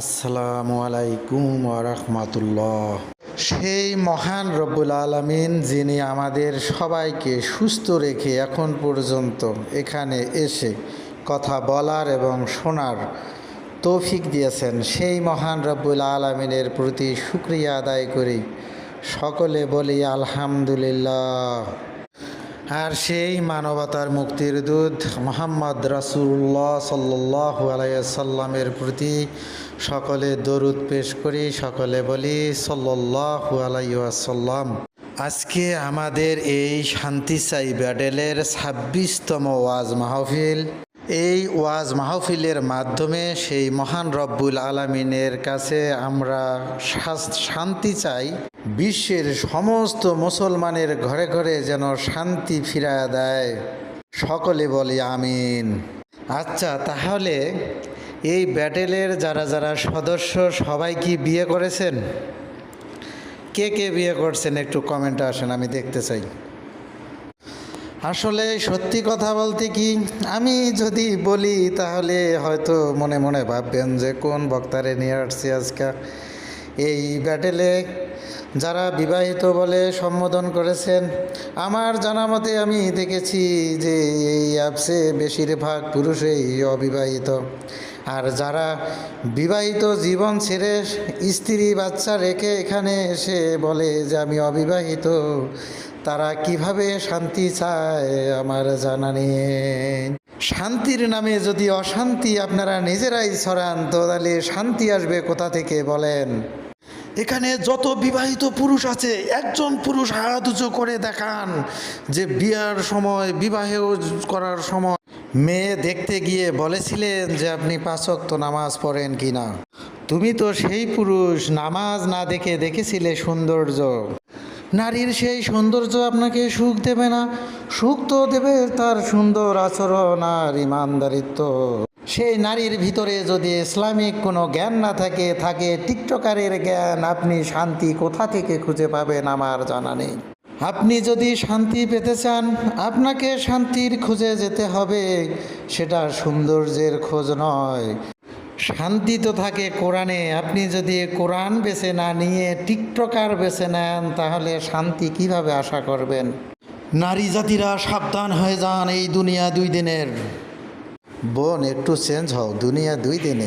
আসসালামু আলাইকুম রহমতুল্লাহ। সেই মহান রব্বুল আলমিন, যিনি আমাদের সবাইকে সুস্থ রেখে এখন পর্যন্ত এখানে এসে কথা বলার এবং শোনার তৌফিক দিয়েছেন, সেই মহান রব্বুল আলমিনের প্রতি শুক্রিয়া আদায় করি। সকলে বলি, আলহামদুলিল্লাহ। আর সেই মানবতার মুক্তির দূত মোহাম্মদ রাসুল্লাহ সাল্লাহ আলাইসাল্লামের প্রতি সকলে দরুদ পেশ করি, সকলে বলি সাল্লাহ আলাইসাল্লাম আজকে আমাদের এই শান্তি চাই ব্যাডেলের ছাব্বিশতম ওয়াজ মাহফিল। এই ওয়াজ মাহফিলের মাধ্যমে সেই মহান রব্বুল আলমিনের কাছে আমরা শান্তি চাই। বিশ্বের সমস্ত মুসলমানের ঘরে ঘরে যেন শান্তি ফিরা দেয়। সকলে বলি আমিন। আচ্ছা তাহলে এই ব্যাটেলের যারা যারা সদস্য, সবাই কি বিয়ে করেছেন? কে কে বিয়ে করছেন একটু কমেন্টে আসেন, আমি দেখতে চাই। আসলে সত্যি কথা বলতে কি, আমি যদি বলি তাহলে হয়তো মনে মনে ভাববেন যে কোন বক্তারে নিয়ে আসছি আজকে। এই ব্যাটেলে যারা বিবাহিত বলে সম্বোধন করেছেন, আমার জানা মতে আমি দেখেছি যে এই অ্যাপসে বেশিরভাগ পুরুষই অবিবাহিত। আর যারা বিবাহিত জীবন ছেড়ে স্ত্রী বাচ্চা রেখে এখানে এসে বলে যে আমি অবিবাহিত, তারা কীভাবে শান্তি চায় আমার জানা নেই। শান্তির নামে যদি অশান্তি আপনারা নিজেরাই ছড়ান, তো তাহলে শান্তি আসবে কোথা থেকে বলেন? এখানে যত বিবাহিত পুরুষ আছে, একজন পুরুষ হাত উঁচু করে দেখান যে বিয়ার সময় বিবাহ করার সময়। মেয়ে দেখতে গিয়ে বলেছিলেন যে, আপনি পাঁচক্ত নামাজ পড়েন কি না? তুমি তো সেই পুরুষ, নামাজ না দেখে দেখেছিলে সৌন্দর্য। নারীর সেই সৌন্দর্য আপনাকে সুখ দেবে না। সুখ তো দেবে তার সুন্দর আচরণ আর ইমানদারিত্ব। সেই নারীর ভিতরে যদি ইসলামিক কোনো জ্ঞান না থাকে থাকে টিকটকারের জ্ঞান, আপনি শান্তি কোথা থেকে খুঁজে পাবেন আমার জানা নেই। আপনি যদি শান্তি পেতে চান, আপনাকে শান্তির খুঁজে যেতে হবে, সেটা সৌন্দর্যের খোঁজ নয়। শান্তি তো থাকে কোরআনে, আপনি যদি কোরআন বেছে না নিয়ে টিকটকার বেছে নেন, তাহলে শান্তি কীভাবে আশা করবেন? নারী জাতিরা সাবধান হয়ে যান এই দুনিয়া দুই দিনের। বোন একটু চেঞ্জ হও। দুনিয়া দুই দিনের।